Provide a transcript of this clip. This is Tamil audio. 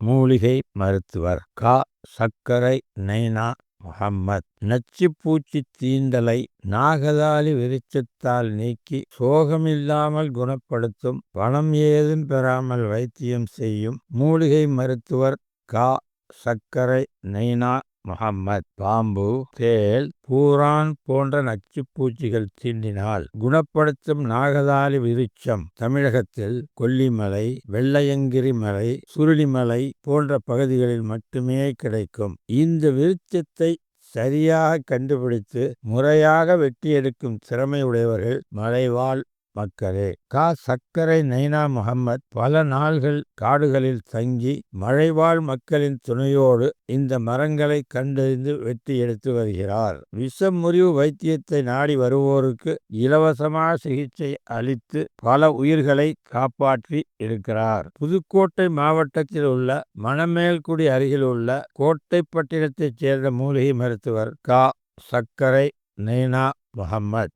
மூலிகை மருத்துவர் கா. சக்கரை நைனா முகம்மத் நச்சுப்பூச்சி தீண்டலை நாகதாளி விருச்சத்தால் நீக்கி சோகமில்லாமல் குணப்படுத்தும் பணம் ஏதும் பெறாமல் வைத்தியம் செய்யும் மூலிகை மருத்துவர் கா. சக்கரை நைனா முகம்மத் பாம்பு தேல் பூரான் போன்ற நச்சுப்பூச்சிகள் தீண்டினால் குணப்படுத்தும் நாகதாளி விருட்சம். தமிழகத்தில் கொல்லிமலை வெள்ளையங்கிரி மலை சுருளிமலை போன்ற பகுதிகளில் மட்டுமே கிடைக்கும். இந்த விருட்சத்தை சரியாக கண்டுபிடித்து முறையாக வெட்டி எடுக்கும் திறமை உடையவர்கள் மலைவாழ் மக்களே கா. சக்கரை நைனா முகம்மத் பல நாள்கள் காடுகளில் தங்கி மழைவாழ் மக்களின் துணையோடு இந்த மரங்களை கண்டறிந்து வெட்டி எடுத்து வருகிறார். விஷமுறிவு வைத்தியத்தை நாடி வருவோருக்கு இலவசமாக சிகிச்சை அளித்து பல உயிர்களை காப்பாற்றி இருக்கிறார். புதுக்கோட்டை மாவட்டத்தில் உள்ள மணமேல்குடி அருகில் உள்ள கோட்டைப்பட்டினத்தைச் சேர்ந்த மூலிகை மருத்துவர் கா. சக்கரை நைனா முகம்மத்